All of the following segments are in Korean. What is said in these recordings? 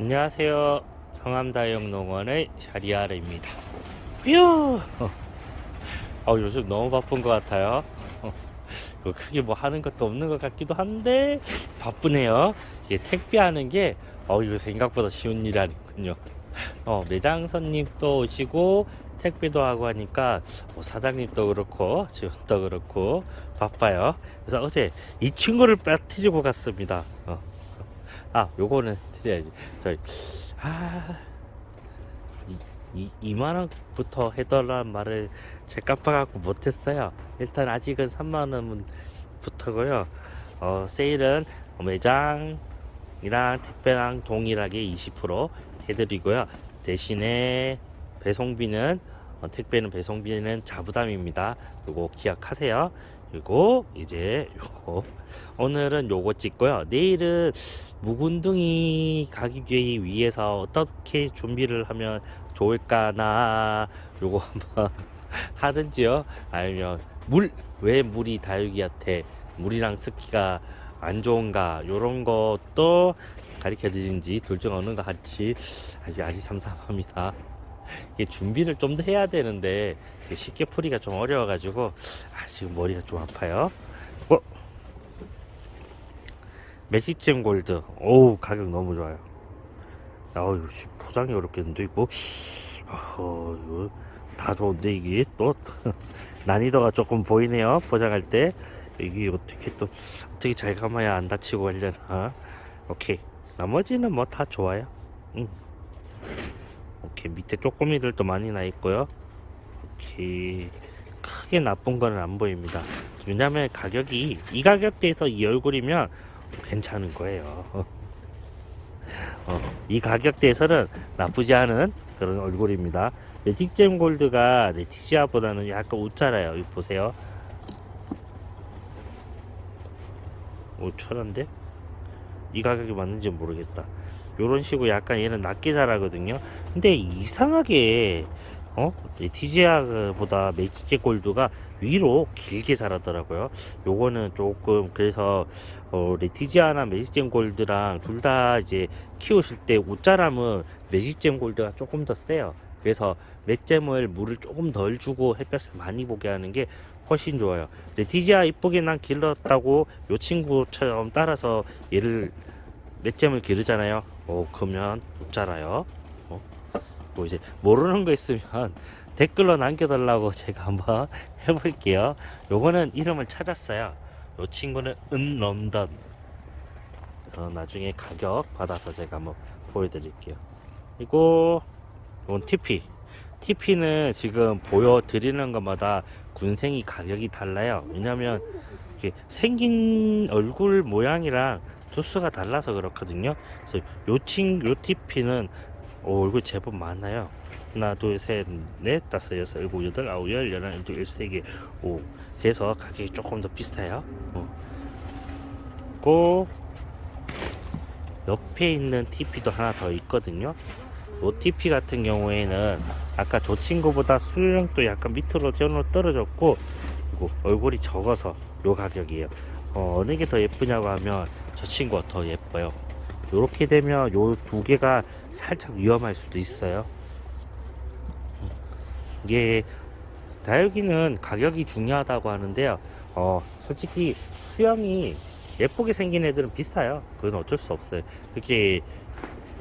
안녕하세요. 성암다육농원의 샤리아르입니다. 뾰! 어, 요즘 너무 바쁜 것 같아요. 어, 뭐 크게 뭐 하는 것도 없는 것 같기도 한데 바쁘네요. 이게 택배하는 게 어, 이거 생각보다 쉬운 일이 아니군요. 어, 매장 손님도 오시고 택배도 하고 하니까 뭐 사장님도 그렇고 직원도 그렇고 바빠요. 그래서 어제 이 친구를 빠뜨리고 갔습니다. 어. 아, 요거는 드려야지. 저희 아, 이, 이, 2만 원부터 해달라는 말을 제가 깜빡하고 못했어요. 일단 아직은 3만 원부터고요. 어, 세일은 매장이랑 택배랑 동일하게 20% 해드리고요. 대신에 배송비는 어, 택배는 배송비는 자부담입니다. 요거 기억하세요. 그리고 이제 요거 오늘은 요거 찍고요. 내일은 묵은둥이 가기 위해서 어떻게 준비를 하면 좋을까나 요거 한번 하든지요. 아니면 물 왜 물이 다육이한테 물이랑 습기가 안 좋은가 요런 것도 가르쳐 드린지 둘 중 어느 거 같이 아직 아직 삼삼합니다. 이게 준비를 좀 더 해야 되는데 쉽게 풀이가 좀 어려워가지고 아 지금 머리가 좀 아파요. 어? 매직잼 골드. 오 가격 너무 좋아요. 아우 씨 포장이 어렵겠는데 이거. 어허 이거 다 좋은데 이게 또 난이도가 조금 보이네요 포장할 때 이게 어떻게 또 어떻게 잘 감아야 안 다치고 하려나. 오케이 나머지는 뭐 다 좋아요. 응. 오케이 밑에 쪼꼬미들도 많이 나 있고요. 오케이 크게 나쁜 거는 안 보입니다. 왜냐면 가격이 이 가격대에서 이 얼굴이면 괜찮은 거예요. 어, 이 가격대에서는 나쁘지 않은 그런 얼굴입니다. 매직잼 골드가 레티지아보다는 약간 웃잖아요. 이거 보세요. 5천원인데? 이 가격이 맞는지 모르겠다. 요런 식으로 약간 얘는 낮게 자라거든요. 근데 이상하게 어 레티지아보다 매직잼 골드가 위로 길게 자라더라고요. 요거는 조금 그래서 어, 레티지아나 매직잼 골드랑 둘 다 이제 키우실 때 옷자람은 매직잼 골드가 조금 더 세요. 그래서 맷잼을 물을 조금 덜 주고 햇볕을 많이 보게 하는 게 훨씬 좋아요. 레티지아 이쁘게 난 길렀다고 요 친구처럼 따라서 얘를 맷잼을 기르잖아요. 어, 그러면 못 자라요. 어? 뭐 이제 모르는 거 있으면 댓글로 남겨달라고 제가 한번 해볼게요. 요거는 이름을 찾았어요. 요 친구는 은런던. 그래서 나중에 가격 받아서 제가 한번 보여드릴게요. 그리고 이건 TP. TP는 지금 보여드리는 것마다 군생이 가격이 달라요. 왜냐면 이게 생긴 얼굴 모양이랑 두수가 달라서 그렇거든요. 그래서 요 친, 요 TP는 오, 얼굴 제법 많아요. 하나, 둘, 셋, 넷, 다섯, 여섯, 일곱, 여덟, 아홉, 열, 열하나, 열둘, 열세 개, 오. 그래서 가격이 조금 더 비싸요. 어. 고 옆에 있는 TP도 하나 더 있거든요. 요 TP 같은 경우에는 아까 저 친구보다 수령도 약간 밑으로 떨어졌고 그리고 얼굴이 적어서 요 가격이에요. 어, 어느 게 더 예쁘냐고 하면 저 친구가 더 예뻐요. 이렇게 되면 요 두 개가 살짝 위험할 수도 있어요. 이게 다육이는 가격이 중요하다고 하는데요. 어, 솔직히 수영이 예쁘게 생긴 애들은 비싸요. 그건 어쩔 수 없어요. 그렇게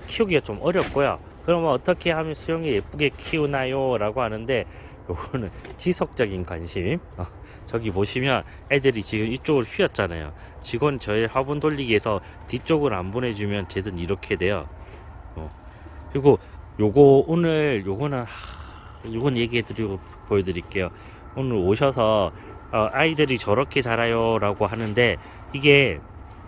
키우기가 좀 어렵고요. 그러면 어떻게 하면 수영이 예쁘게 키우나요? 라고 하는데 요거는 지속적인 관심. 어, 저기 보시면 애들이 지금 이쪽으로 휘었잖아요. 직원 저희 화분 돌리기에서 뒤쪽을 안 보내주면 쟤든 이렇게 돼요. 어. 그리고 요거 오늘 요거는 하, 요건 얘기해 드리고 보여드릴게요. 오늘 오셔서 어, 아이들이 저렇게 자라요 라고 하는데 이게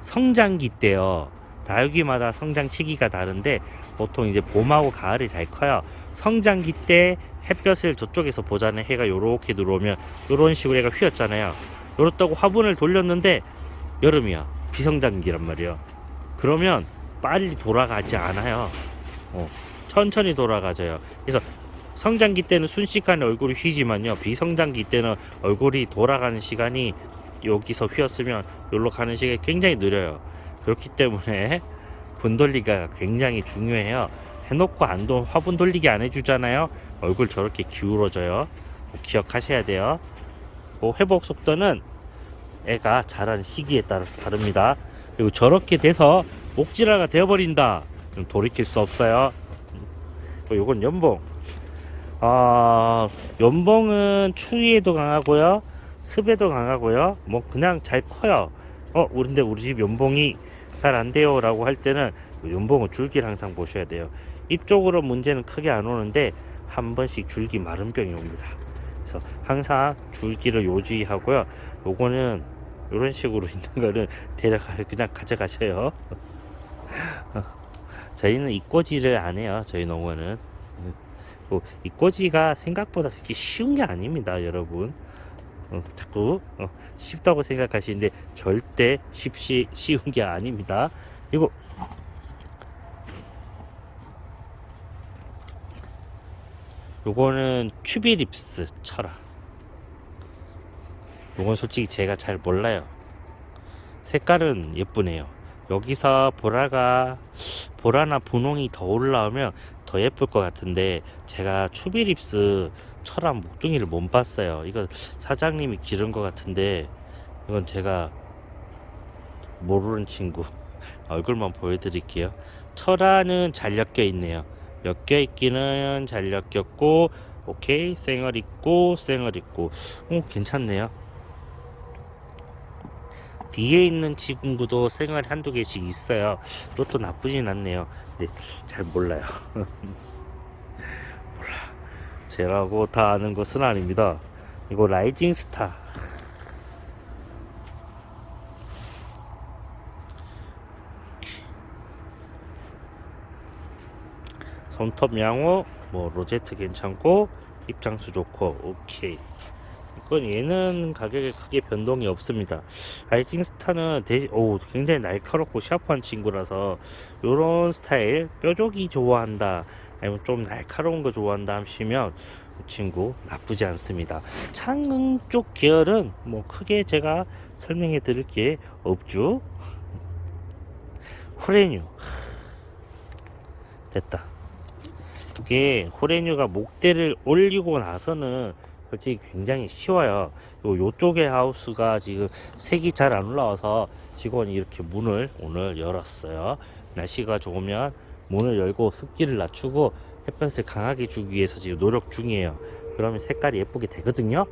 성장기 때요. 다육이마다 성장 시기가 다른데 보통 이제 봄하고 가을이 잘 커요. 성장기 때 햇볕을 저쪽에서 보자는 해가 요렇게 들어오면 요런 식으로 얘가 휘었잖아요. 요렇다고 화분을 돌렸는데 여름이야. 비성장기란 말이에요. 그러면 빨리 돌아가지 않아요. 어, 천천히 돌아가져요. 그래서 성장기 때는 순식간에 얼굴이 휘지만요. 비성장기 때는 얼굴이 돌아가는 시간이 여기서 휘었으면 여기로 가는 시간이 굉장히 느려요. 그렇기 때문에 분 돌리기가 굉장히 중요해요. 해놓고 안 도, 화분 돌리기 안 해주잖아요. 얼굴 저렇게 기울어져요. 꼭 기억하셔야 돼요. 그 회복 속도는 애가 자라는 시기에 따라서 다릅니다. 그리고 저렇게 돼서 목질화가 되어버린다. 그럼 돌이킬 수 없어요. 어, 요건 연봉. 아, 연봉은 추위에도 강하고요. 습에도 강하고요. 뭐 그냥 잘 커요. 어, 근데 우리 집 연봉이 잘 안 돼요라고 할 때는 연봉은 줄기를 항상 보셔야 돼요. 입쪽으로 문제는 크게 안 오는데 한 번씩 줄기 마른 병이 옵니다. 그래서 항상 줄기를 요지하고요. 요거는 이런 식으로 있는 거는 데려가 그냥 가져가셔요. 저희는 이꼬지를 안 해요. 저희 농원은 뭐 이꼬지가 생각보다 그렇게 쉬운 게 아닙니다, 여러분. 어, 자꾸 어, 쉽다고 생각하시는데 절대 쉽시 쉬운 게 아닙니다. 이거 요거는 큐비립스 철화. 요건 솔직히 제가 잘 몰라요. 색깔은 예쁘네요. 여기서 보라가 보라나 분홍이 더 올라오면 더 예쁠 것 같은데 제가 추비립스 철암 목둥이를 못 봤어요. 이거 사장님이 기른 것 같은데 이건 제가 모르는 친구 얼굴만 보여드릴게요. 철화는 잘 엮여 있네요. 엮여 있기는 잘 엮였고 오케이 쌩얼 있고 쌩얼 있고 오 괜찮네요. 뒤에 있는 친구도 생활 한두 개씩 있어요. 그것도 나쁘진 않네요. 근데 잘 몰라요. 몰라. 제라고 다 아는 것은 아닙니다. 이거 라이징 스타. 손톱 양호, 뭐 로제트 괜찮고 입장수 좋고 오케이. 이건 얘는 가격에 크게 변동이 없습니다. 라이징 스타는 대, 오, 굉장히 날카롭고 샤프한 친구라서 요런 스타일 뾰족이 좋아한다 아니면 좀 날카로운 거 좋아한다 하시면 이 친구 나쁘지 않습니다. 창응 쪽 계열은 뭐 크게 제가 설명해 드릴 게 없죠. 호레뉴 됐다. 이게 호레뉴가 목대를 올리고 나서는 솔직히 굉장히 쉬워요. 요 요쪽에 하우스가 지금 색이 잘 안 올라와서 직원이 이렇게 문을 오늘 열었어요. 날씨가 좋으면 문을 열고 습기를 낮추고 햇볕을 강하게 주기 위해서 지금 노력 중이에요. 그러면 색깔이 예쁘게 되거든요.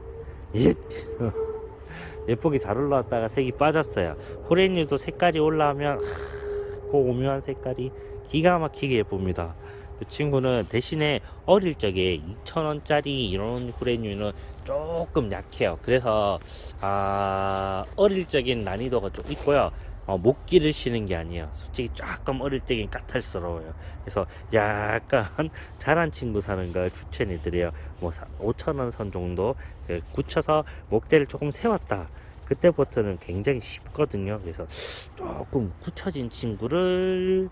예. 예쁘게 잘 올라왔다가 색이 빠졌어요. 호레뉴도 색깔이 올라오면 하, 그 오묘한 색깔이 기가 막히게 예쁩니다. 이 친구는 대신에 어릴 적에 2,000원짜리 이런 후레뉴는 조금 약해요. 그래서 아 어릴 적인 난이도가 좀 있고요. 어, 못 기르시는 게 아니에요. 솔직히 조금 어릴 적엔 까탈스러워요. 그래서 약간 잘한 친구 사는 걸 추천해 드려요. 뭐 5,000원 선 정도 그 굳혀서 목대를 조금 세웠다. 그때부터는 굉장히 쉽거든요. 그래서 조금 굳혀진 친구를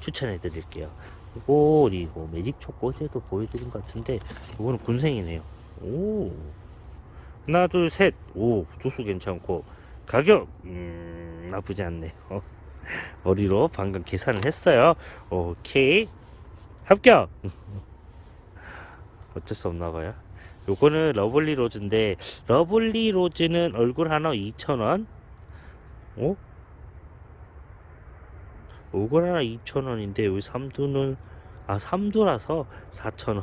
추천해 드릴게요. 그리고 이거 매직 초코 어제도 보여드린 것 같은데 이거는 군생이네요. 오 하나 둘셋오 도수 괜찮고 가격 음 나쁘지 않네요. 머리로 방금 계산을 했어요. 오케이 합격. 어쩔 수 없나 봐요. 요거는 러블리 로즈인데 러블리 로즈는 얼굴 하나 2,000원. 어? 하나 2,000원인데 여기 삼두는 아 삼두라서 4,000원.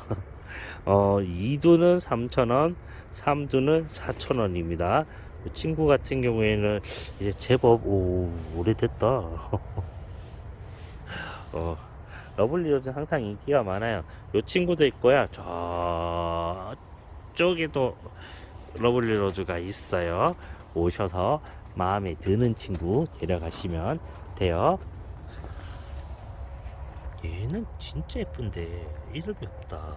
어 2두는 3,000원, 3두는 4,000원입니다. 이 친구 같은 경우에는 이제 제법 오 오래됐다. 어 러블리 로즈는 항상 인기가 많아요. 요 친구도 있고요. 저 쪽에도 러블리 로즈가 있어요. 오셔서 마음에 드는 친구 데려가시면 돼요. 얘는 진짜 예쁜데 이름이 없다.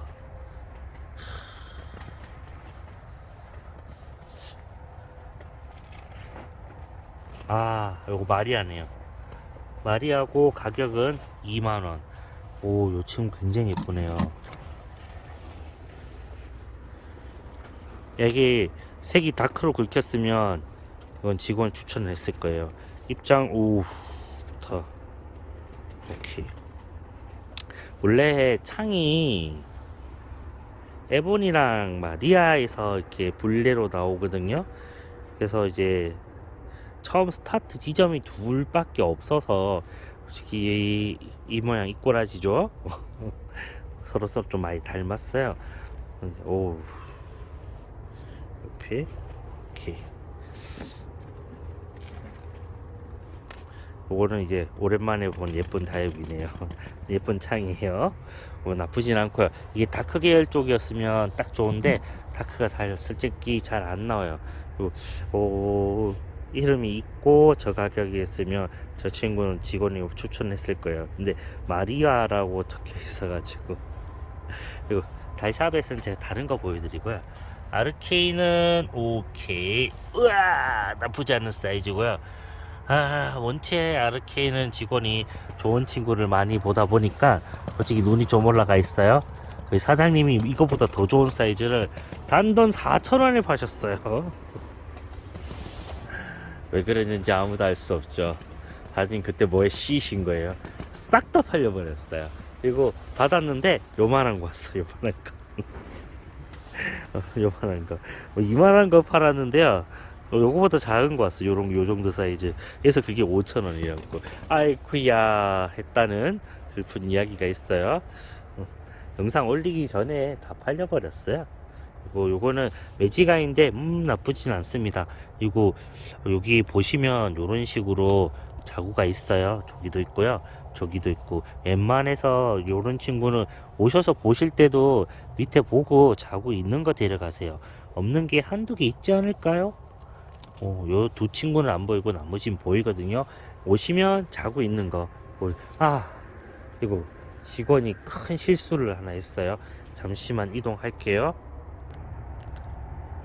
아, 요거 마리아네요. 마리아고 가격은 2만원. 오, 요 친구 굉장히 예쁘네요. 여기 색이 다크로 긁혔으면 이건 직원 추천을 했을 거예요. 입장 오 좋다. 오케이. 원래 창이 에본이랑 마리아에서 이렇게 분례로 나오거든요. 그래서 이제 처음 스타트 지점이 둘밖에 없어서 솔직히 이, 이 모양 이 꼬라지죠. 서로 서로 좀 많이 닮았어요. 오 옆에 이렇게 요거는 이제 오랜만에 본 예쁜 다육이네요. 예쁜 창이에요. 뭐 나쁘진 않고요. 이게 다크 계열 쪽이었으면 딱 좋은데 다크가 잘 솔직히 잘 안 나와요. 그리고 오, 이름이 있고 저 가격이 있으면 저 친구는 직원이 추천했을 거예요. 근데 마리아라고 적혀 있어 가지고 그리고 달샤벳은 제가 다른 거 보여드리고요. 아르케인은 오케이. 우와 나쁘지 않은 사이즈고요. 아 원체 아르케인은 직원이 좋은 친구를 많이 보다 보니까 솔직히 눈이 좀 올라가 있어요. 저희 사장님이 이거보다 더 좋은 사이즈를 단돈 4,000원에 파셨어요. 왜 그랬는지 아무도 알 수 없죠. 하긴 그때 뭐에 씨신 거예요. 싹 다 팔려버렸어요. 그리고 받았는데 요만한 거 왔어. 요만한 거. 어, 요만한 거. 뭐 이만한 거 팔았는데요. 어, 요거보다 작은 거 왔어. 요런 요 정도 사이즈. 그래서 그게 5,000원이라고. 아이쿠야 했다는 슬픈 이야기가 있어요. 어, 영상 올리기 전에 다 팔려버렸어요. 그리고 요거는 매지가인데 음 나쁘진 않습니다. 그리고 여기 보시면 요런 식으로 자구가 있어요. 저기도 있고요. 저기도 있고 웬만해서 요런 친구는 오셔서 보실 때도 밑에 보고 자구 있는 거 데려가세요. 없는 게 한두 개 있지 않을까요? 어, 요두 친구는 안 보이고 나머지는 보이거든요. 오시면 자고 있는 거. 아, 이거 직원이 큰 실수를 하나 했어요. 잠시만 이동할게요.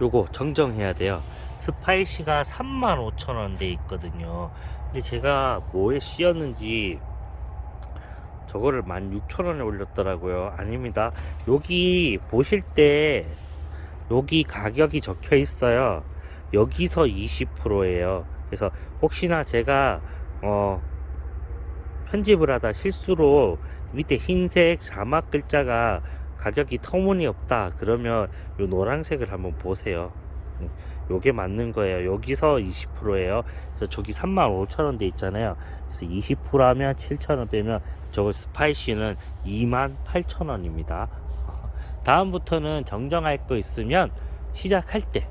요거 정정해야 돼요. 스파이시가 35,000원 돼 있거든요. 근데 제가 뭐에 씌었는지 저거를 16,000원에 올렸더라고요. 아닙니다. 여기 보실 때 여기 가격이 적혀 있어요. 여기서 20%예요. 그래서 혹시나 제가 어 편집을 하다 실수로 밑에 흰색 자막 글자가 가격이 터무니없다 그러면 요 노란색을 한번 보세요. 음, 요게 맞는 거예요. 여기서 20%예요. 그래서 저기 35,000원 돼 있잖아요. 그래서 20% 하면 7,000원 빼면 저거 스파이시는 28,000원입니다. 다음부터는 정정할 거 있으면 시작할 때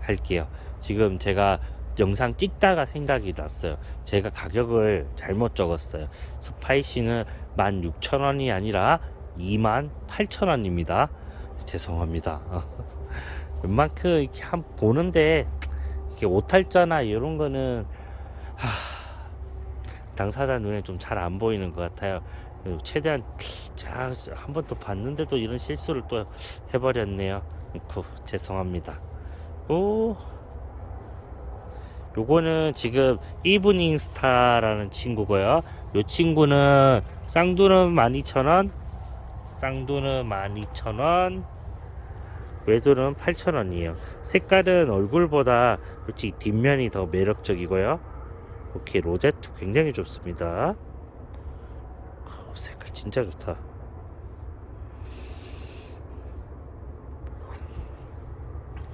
할게요. 지금 제가 영상 찍다가 생각이 났어요. 제가 가격을 잘못 적었어요. 스파이시는 16,000원이 아니라 28,000원입니다. 죄송합니다. 웬만큼 이렇게 한 보는데 이렇게 오탈자나 이런 거는 하, 당사자 눈에 좀 잘 안 보이는 것 같아요. 최대한 자한 번또 봤는데도 이런 실수를 또 해버렸네요. 구, 죄송합니다. 오, 요거는 지금 이브닝 스타라는 친구고요. 요 친구는 쌍두는 12,000원, 쌍두는 12,000원, 외두는 8,000원이에요. 색깔은 얼굴보다 솔직히 뒷면이 더 매력적이고요. 오케이, 로제트 굉장히 좋습니다. 어, 색깔 진짜 좋다.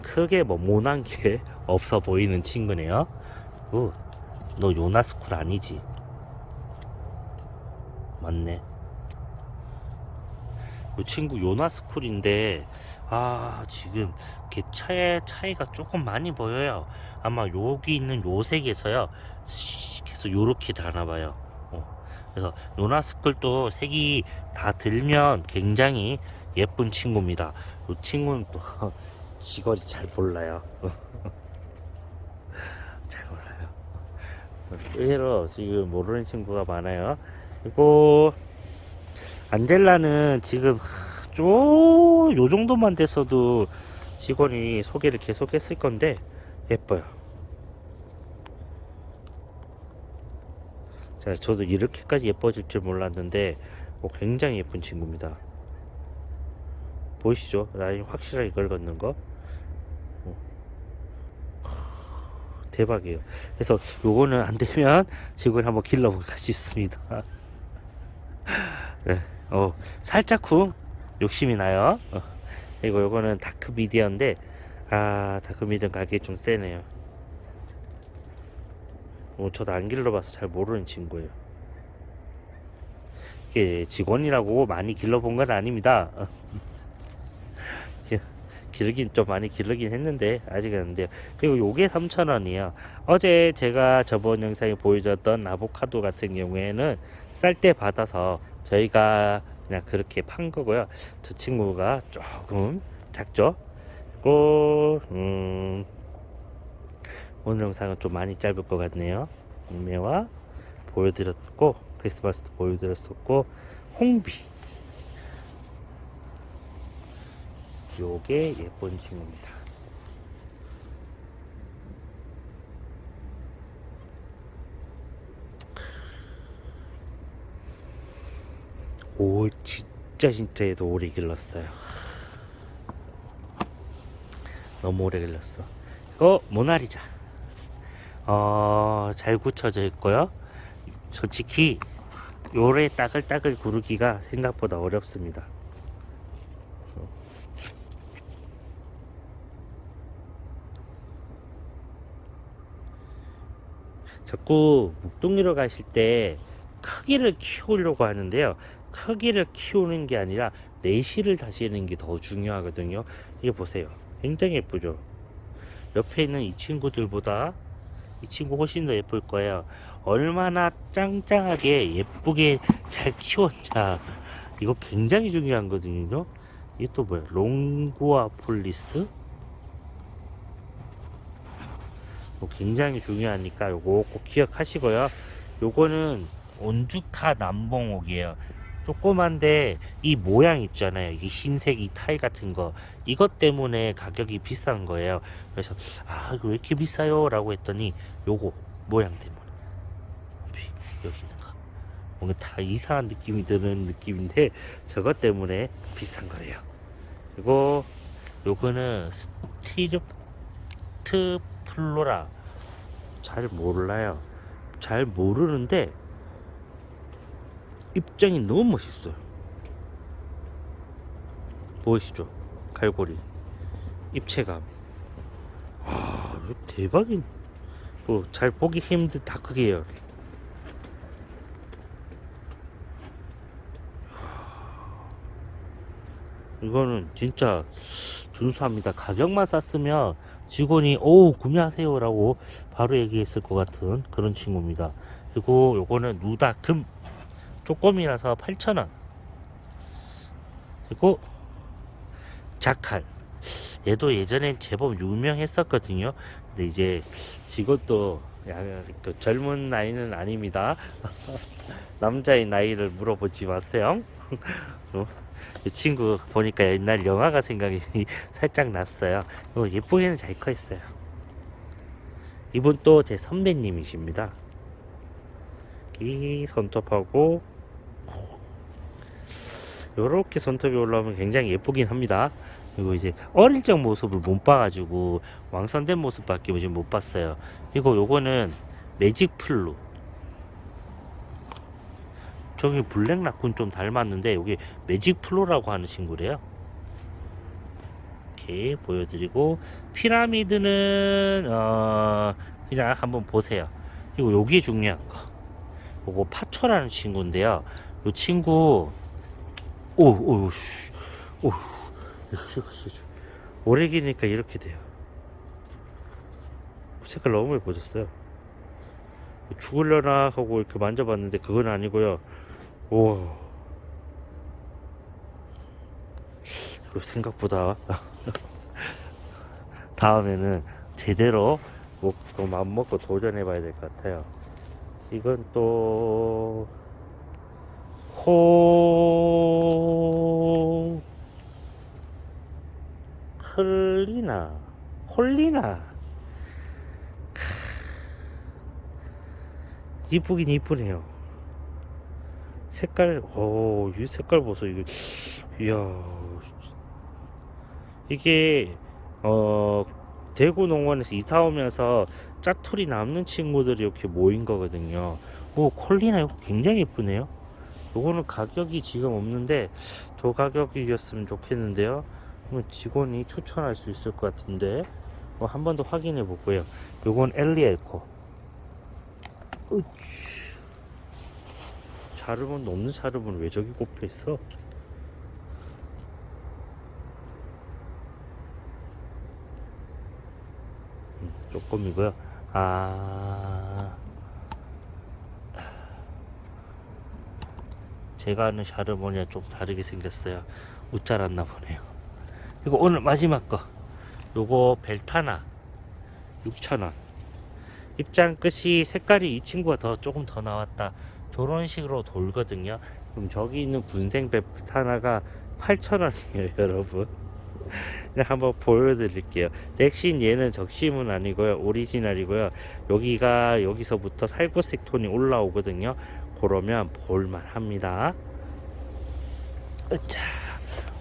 크게 뭐 모난 게 없어 보이는 친구네요. 오, 너 요나스쿨 아니지? 맞네. 이 친구 요나스쿨인데 아 지금 개 차의 차이가 조금 많이 보여요. 아마 여기 있는 요 색에서요. 씩 해서 요렇게 다나봐요. 어. 그래서 요나스쿨도 색이 다 들면 굉장히 예쁜 친구입니다. 이 친구는 또 직원이 잘 몰라요. 잘 몰라요. 의외로 지금 모르는 친구가 많아요. 그리고 안젤라는 지금 좀요 정도만 됐어도 직원이 소개를 계속 했을 건데 예뻐요. 자, 저도 이렇게까지 예뻐질 줄 몰랐는데 뭐 굉장히 예쁜 친구입니다. 보이시죠? 라인 확실하게 긁었는 거. 어. 하, 대박이에요. 그래서 요거는 안 되면 지금 한번 길러볼까 싶습니다. 네. 어, 살짝쿵 욕심이 나요. 어. 그리고 요거는 다크 미디어인데 아 다크 미디어 가격이 좀 세네요. 어, 저도 안 길러봐서 잘 모르는 친구예요. 이게 직원이라고 많이 길러본 건 아닙니다. 어. 기- 기르긴 좀 많이 기르긴 했는데 아직은 안 돼요. 그리고 요게 3,000원이에요. 어제 제가 저번 영상에 보여줬던 아보카도 같은 경우에는 쌀 때 받아서 저희가 그냥 그렇게 판 거고요. 저 친구가 조금 작죠. 그리고 음, 오늘 영상은 좀 많이 짧을 것 같네요. 인매와 보여드렸고 크리스마스도 보여드렸었고 홍비 요게 예쁜 친구입니다. 오 진짜 진짜 얘도 오래 길렀어요. 너무 오래 길렀어. 이거 모나리자. 어, 잘 굳혀져 있고요. 솔직히 요래 따글따글 구르기가 생각보다 어렵습니다. 자꾸 묵둥이로 가실 때 크기를 키우려고 하는데요. 크기를 키우는 게 아니라 내실을 다시는 게 더 중요하거든요. 이거 보세요. 굉장히 예쁘죠? 옆에 있는 이 친구들보다 이 친구 훨씬 더 예쁠 거예요. 얼마나 짱짱하게 예쁘게 잘 키웠냐. 이거 굉장히 중요한 거거든요. 이게 또 뭐야? 롱고아 폴리스? 뭐 굉장히 중요하니까 요거 꼭 기억하시고요. 요거는 온주카 남봉옥이에요. 조그만데 이 모양 있잖아요. 이 흰색 이 타일 같은 거 이것 때문에 가격이 비싼 거예요. 그래서 아 이거 왜 이렇게 비싸요? 라고 했더니 요거 모양 때문에 여기 있는 거 뭔가 다 이상한 느낌이 드는 느낌인데 저것 때문에 비싼 거래요. 그리고 요거는 스티르트 플로라 잘 몰라요. 잘 모르는데 입장이 너무 멋있어요. 보이시죠? 갈고리, 입체감. 와, 대박인. 뭐, 잘 보기 힘든 다크계열. 이거는 진짜 준수합니다. 가격만 쌌으면 직원이 오 구매하세요라고 바로 얘기했을 것 같은 그런 친구입니다. 그리고 요거는 누다 금 조금이라서 8,000원. 그리고 자칼. 얘도 예전엔 제법 유명했었거든요. 근데 이제 그 젊은 나이는 아닙니다. 남자의 나이를 물어보지 마세요. 어? 이 친구 보니까 옛날 영화가 생각이 살짝 났어요. 어, 예쁘게는 잘 커 있어요. 이분 또 제 선배님이십니다. 이 손톱하고 요렇게 손톱이 올라오면 굉장히 예쁘긴 합니다. 그리고 이제 어릴 적 모습을 못 봐가지고 왕선된 모습밖에 지금 못 봤어요. 그리고 요거는 매직 플루. 저기 블랙 라쿤 좀 닮았는데 여기 매직 플로라고 하는 친구래요. 이렇게 보여드리고 피라미드는 어 그냥 한번 보세요. 그리고 요게 중요한 거. 요거 파초라는 친구인데요. 요 친구 오오 씨. 오 오래 기니까 이렇게 돼요. 색깔 너무 예뻐졌어요. 죽을려나 하고 이렇게 만져봤는데 그건 아니고요. 우와. 이거 생각보다 다음에는 제대로 뭐, 뭐 마음 먹고 도전해 봐야 될 것 같아요. 이건 또 호... 클리나 콜리나 크. 이쁘긴 이쁘네요. 색깔, 오, 이 색깔 보소, 이거, 이야. 이게, 어, 대구 농원에서 이사 오면서 짜투리 남는 친구들이 이렇게 모인 거거든요. 오, 콜리나 이거 굉장히 예쁘네요. 요거는 가격이 지금 없는데 저 가격이었으면 좋겠는데요. 직원이 추천할 수 있을 것 같은데 어, 한번 더 확인해 보고요. 요건 엘리엘코. 으취. 자르본 없는 자르본 왜 저기 꼽혀 있어? 음, 조금이고요. 아. 제가 아는 샤르보니와 좀 다르게 생겼어요. 못 자랐나 보네요. 그리고 오늘 마지막 거. 요거 벨타나 6,000원. 입장 끝이 색깔이 이 친구가 더 조금 더 나왔다. 저런 식으로 돌거든요. 그럼 저기 있는 군생 벨타나가 8,000원이에요, 여러분. 한번 보여드릴게요. 넥신 얘는 적심은 아니고요, 오리지널이고요. 여기가 여기서부터 살구색 톤이 올라오거든요. 그러면 볼만합니다. 으차.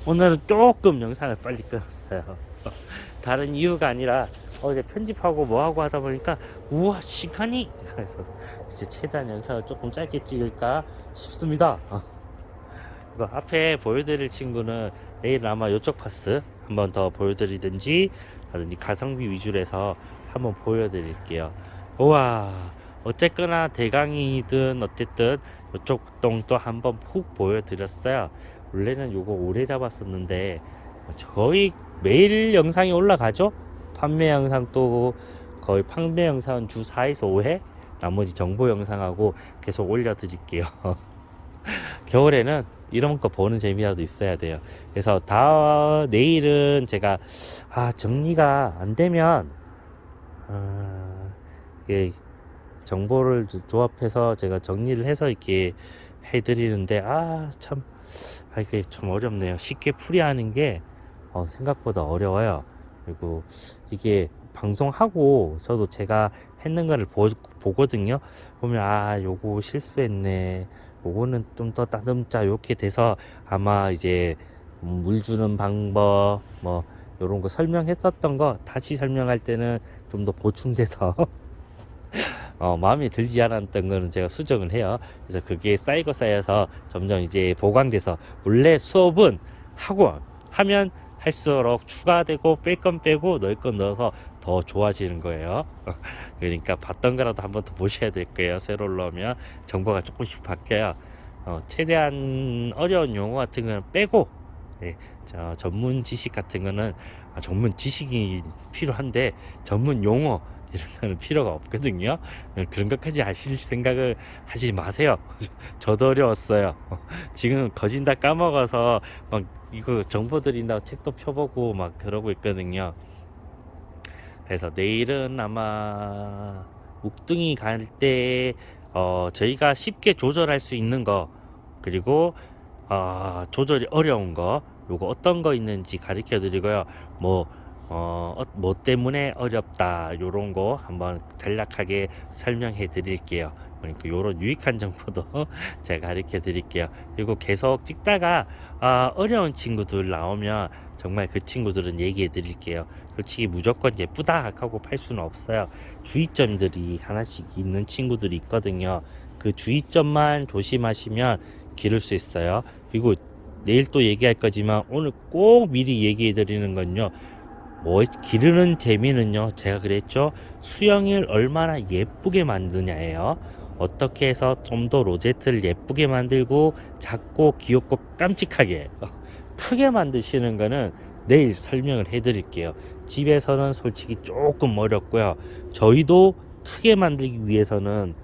오늘은 조금 영상을 빨리 끊었어요. 다른 이유가 아니라 어제 편집하고 뭐하고 하다 보니까 우와 시간이 그래서 이제 최대한 영상을 조금 짧게 찍을까 싶습니다. 이거 앞에 보여드릴 친구는 내일 아마 이쪽 파스 한번 더 보여드리든지 하든지 가성비 위주로 해서 한번 보여드릴게요. 우와 어쨌거나 대강이든 어쨌든 이쪽 동또 한번 푹 보여드렸어요. 원래는 요거 오래 잡았었는데 거의 매일 영상이 올라가죠. 판매 영상 또 거의 판매 영상은 주 4에서 5회 나머지 정보 영상하고 계속 올려 드릴게요. 겨울에는 이런 거 보는 재미라도 있어야 돼요. 그래서 다 내일은 제가 아 정리가 안 되면 아, 이게 정보를 조- 조합해서 제가 정리를 해서 이렇게 해드리는데 아참 아, 이게 좀 어렵네요. 쉽게 풀이하는 게 어, 생각보다 어려워요. 그리고 이게 방송하고 저도 제가 했는 거를 보, 보거든요. 보면 아 요거 실수했네. 요거는 좀 더 따듬자 이렇게 돼서 아마 이제 물 주는 방법 뭐 요런 거 설명했었던 거 다시 설명할 때는 좀 더 보충돼서 어, 마음에 들지 않았던 거는 제가 수정을 해요. 그래서 그게 쌓이고 쌓여서 점점 이제 보강돼서 원래 수업은 하고 하면 할수록 추가되고 뺄 건 빼고 넣을 건 넣어서 더 좋아지는 거예요. 그러니까 봤던 거라도 한번 더 보셔야 될 거예요. 새로 올라오면 정보가 조금씩 바뀌어요. 어, 최대한 어려운 용어 같은 거는 빼고 예, 저 전문 지식 같은 거는 아, 전문 지식이 필요한데 전문 용어 이런 거는 필요가 없거든요. 어, 그런 것까지 아실 생각을 하지 마세요. 저도 어려웠어요. 지금 거진 다 까먹어서 막 이거 정보 드린다고 책도 펴보고 막 그러고 있거든요. 그래서 내일은 아마 묵둥이 갈 때 어, 저희가 쉽게 조절할 수 있는 거 그리고 어, 조절이 어려운 거 요거 어떤 거 있는지 가르쳐 드리고요. 뭐 어, 어, 뭐 때문에 어렵다 요런 거 한번 간략하게 설명해 드릴게요. 그러니까 요런 유익한 정보도 제가 가르쳐 드릴게요. 그리고 계속 찍다가 아, 어려운 친구들 나오면 정말 그 친구들은 얘기해 드릴게요. 솔직히 무조건 예쁘다 하고 팔 수는 없어요. 주의점들이 하나씩 있는 친구들이 있거든요. 그 주의점만 조심하시면 기를 수 있어요. 그리고 내일 또 얘기할 거지만 오늘 꼭 미리 얘기해 드리는 건요. 뭐 기르는 재미는요. 제가 그랬죠. 수영을 얼마나 예쁘게 만드냐예요. 어떻게 해서 좀 더 로제트를 예쁘게 만들고 작고 귀엽고 깜찍하게 크게 만드시는 거는 내일 설명을 해 드릴게요. 집에서는 솔직히 조금 어렵고요. 저희도 크게 만들기 위해서는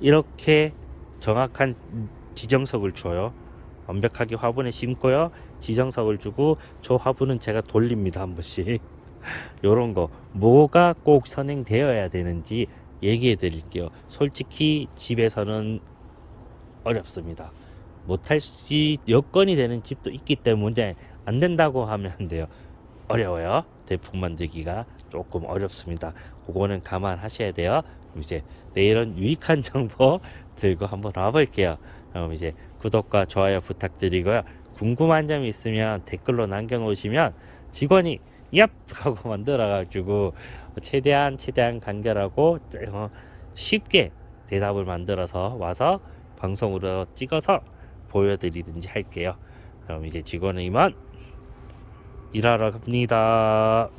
이렇게 정확한 지정석을 줘요. 완벽하게 화분에 심고요. 지정석을 주고 저 화분은 제가 돌립니다. 한 번씩. 요런 거 뭐가 꼭 선행되어야 되는지 얘기해 드릴게요. 솔직히 집에서는 어렵습니다. 못할 수 여건이 되는 집도 있기 때문에 안 된다고 하면 안 돼요. 어려워요. 대풍 만들기가 조금 어렵습니다. 그거는 감안하셔야 돼요. 이제 내일은 유익한 정보 들고 한번 와볼게요. 그럼 이제 구독과 좋아요 부탁드리고요. 궁금한 점이 있으면 댓글로 남겨놓으시면 직원이 얍 하고 만들어가지고 최대한 최대한 간결하고 어, 쉽게 대답을 만들어서 와서 방송으로 찍어서 보여드리든지 할게요. 그럼 이제 직원은 이만 일하러 갑니다.